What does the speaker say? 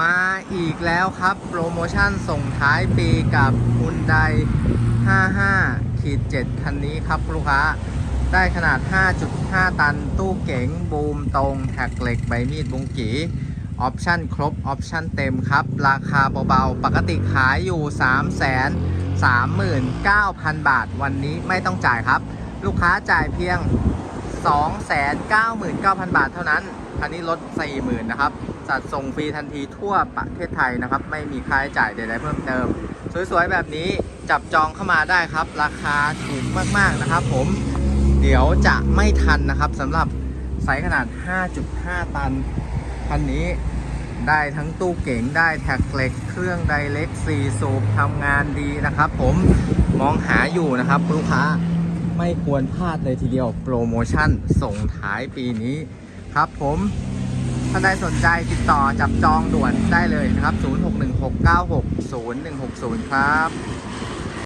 มาอีกแล้วครับ โปรโมชั่นส่งท้ายปีกับ Hyundai 55ขีด7คันนี้ครับลูกค้า ได้ขนาด 5.5 ตัน ตู้เก๋ง บูมตรง แท็กเหล็ก ใบมีดบุงกีออปชั่นครบ ออปชั่นเต็มครับ ราคาเบาๆ ปกติขายอยู่ 3 3 39,000 บาท วันนี้ไม่ต้องจ่ายครับ ลูกค้าจ่ายเพียง 299,000 บาทเท่านั้น คันนี้ลด 40,000 นะครับ จัดส่งฟรีทันทีทั่วประเทศไทยนะครับ ไม่มีค่าใช้จ่ายใดๆเพิ่มเติม สวยๆ แบบนี้จับจองเข้ามาได้ครับ ราคาถูกมากๆนะครับผม เดี๋ยวจะไม่ทันนะครับสำหรับไซส์ขนาด 5.5 ตัน คันนี้ได้ทั้งตู้เก๋งได้แท็กเล็ก เครื่องไดเล็ก4สูบทำงานดีนะครับผมมองหาอยู่นะครับลูกค้า ไม่ควรพลาดเลยทีเดียวโปรโมชั่นส่งท้ายปีนี้ครับผมท่านใดสนใจติดต่อจับจองด่วนได้เลยนะครับ 0616960160 ครับ